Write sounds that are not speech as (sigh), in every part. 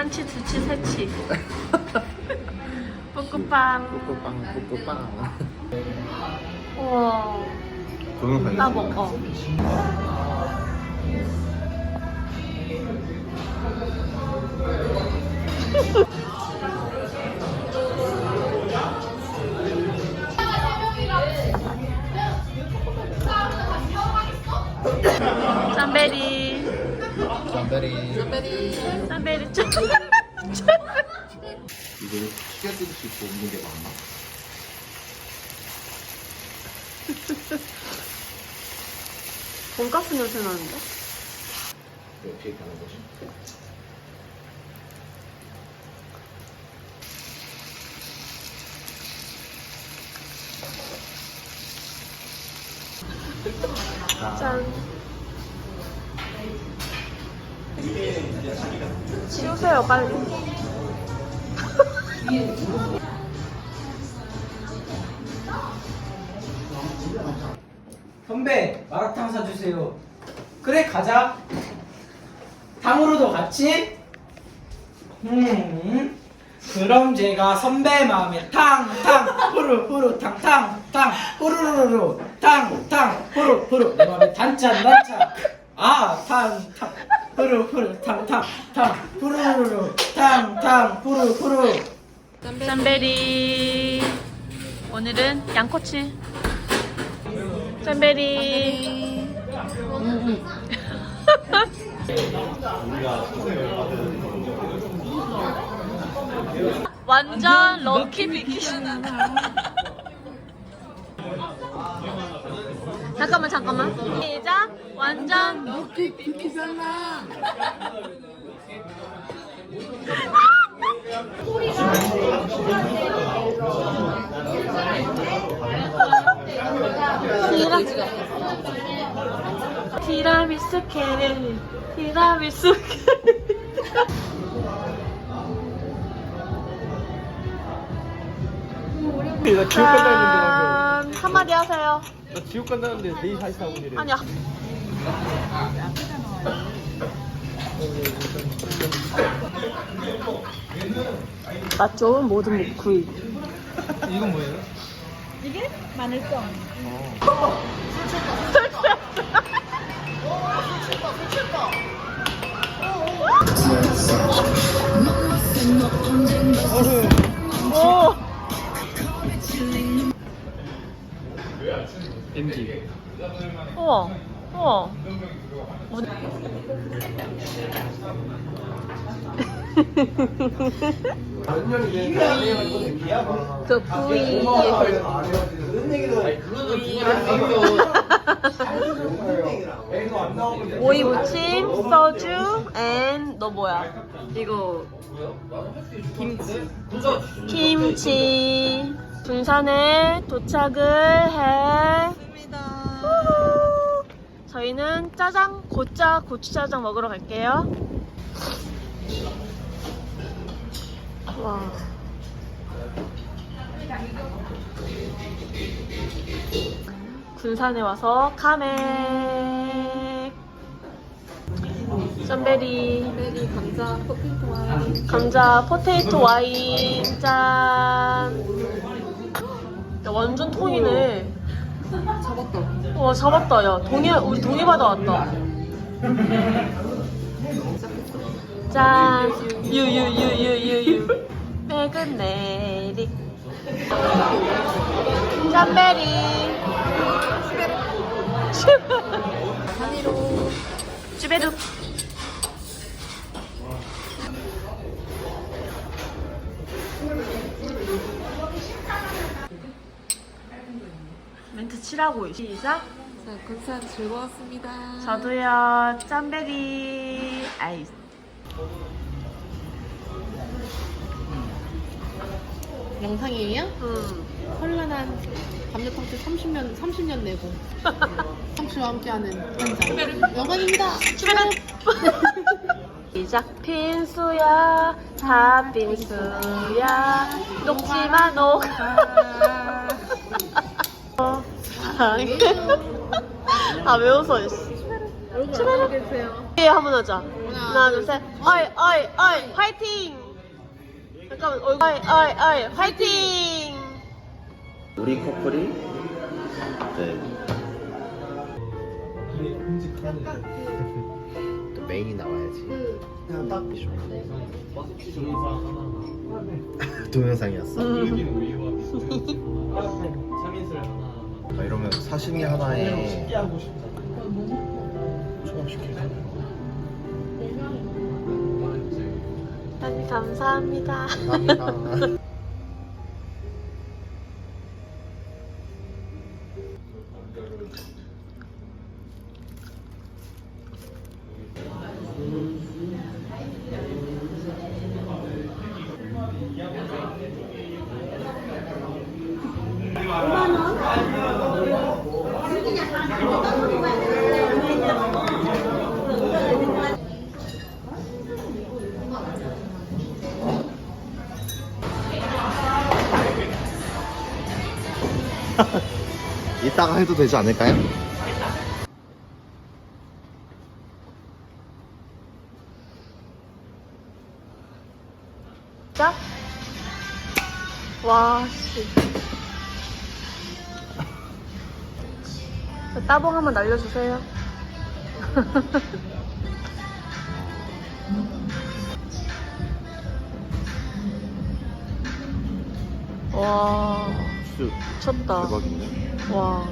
한치, 두치, 세치. 뽀꾸빵. 뽀뽀빵 뽀뽀빵 우와. 나 먹어. (laughs) 이거 시계 쓸수 있고 없는 게 맞나? (laughs) 돈가스 냄새 나는데? 이거 어떻게 하는 거지? 짠. 치우세요, 빨리. 선배 마라탕 사주세요. 그래 가자. 탕후루도 같이? 음 그럼 제가 선배 마음에 탕탕 후루 후루 탕탕 탕 후루루루 탕탕 후루 후루. 내 마음에 단짠 단짠. 아탕탕 후루 후루 탕탕 탕 후루루루. 탕탕 후루 후루 쌈베리. 오늘은 양꼬치. 쌈베리. (laughs) 완전 럭키 비키션. (laughs) 잠깐만 잠깐만. 시작. 완전 럭키 비키잖아. (laughs) 티라 티라미수 케 티라미수 케나 지옥 간다는데 짠 한마디 하세요. 나 지옥 간다는데 내일 다시 사고 이래. 아니야 맛 좋은 모든 목구이. 이건 뭐예요? 오 뭐- 그 부위 오이 무침, 소주, 앤 너 뭐야? 이거 김치. 김치. 군산에 도착을 해. 우후. 저희는 짜장, 고짜 고추짜장 먹으러 갈게요. 와. 군산에 와서 카맥. 짠베리. 베리 감자 포테이토 와인. 감자 포테이토 와인 짠. 야, 완전 통이네 잡았다. 와 잡았다. 야 동해 우리 동해 바다 왔다. 짠. 유유유유유유. 백은 내리. 짠베리 한이로. 쭈베르 멘트 치라고 시작. 자, 군산 즐거웠습니다. 저도요. 짠베리. 아이. 영상이에요? 음. 현란한 감자탕집 30년 30년 내고. (laughs) 삼촌과 함께하는 현장 영광입니다. 출발. (laughs) 시작. 빈수야. 다 빈수야. 녹지마 녹사 랑해 아왜 웃어 이씨 얼굴 예, 한번 하자. 하나, 둘, 셋. 어이, 어이, 어이, 화이팅! 잠깐만, 얼굴, 어이, 어이, 어이, 화이팅! 우리 커플이 네. 또 메인이 나와야지. (laughs) 동영상이었어. (laughs) 자, 이러면 사시미 하나에 초밥시키자. 아니, 감사합니다. 감사합니다. (laughs) (laughs) 이따가 해도 되지 않을까요? 와, 씨. 저 따봉 한번 날려주세요. (laughs) 와, 수 미쳤다. 대박인데? 와.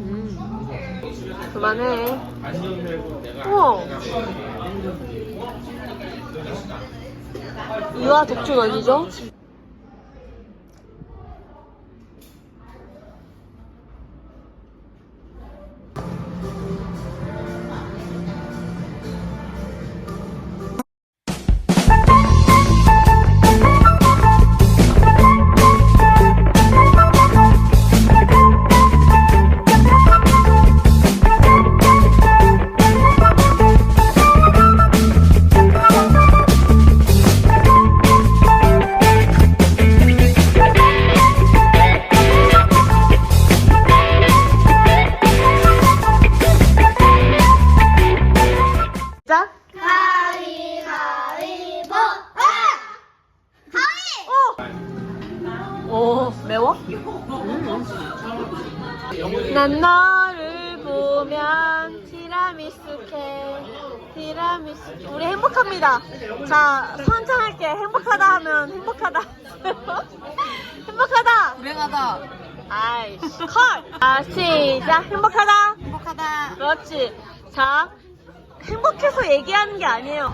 음. 그만해. 우와. 이와 독촉 아니죠? 오, 매워? 음. 난 너를 보면 티라미수 케 티라미수 우리 행복합니다. 자, 선창할게. 행복하다 하면 행복하다. (laughs) 행복하다. 불행하다. 아이씨, 컷! 아, 시작. 행복하다. 행복하다. 그렇지. 자, 행복해서 얘기하는 게 아니에요.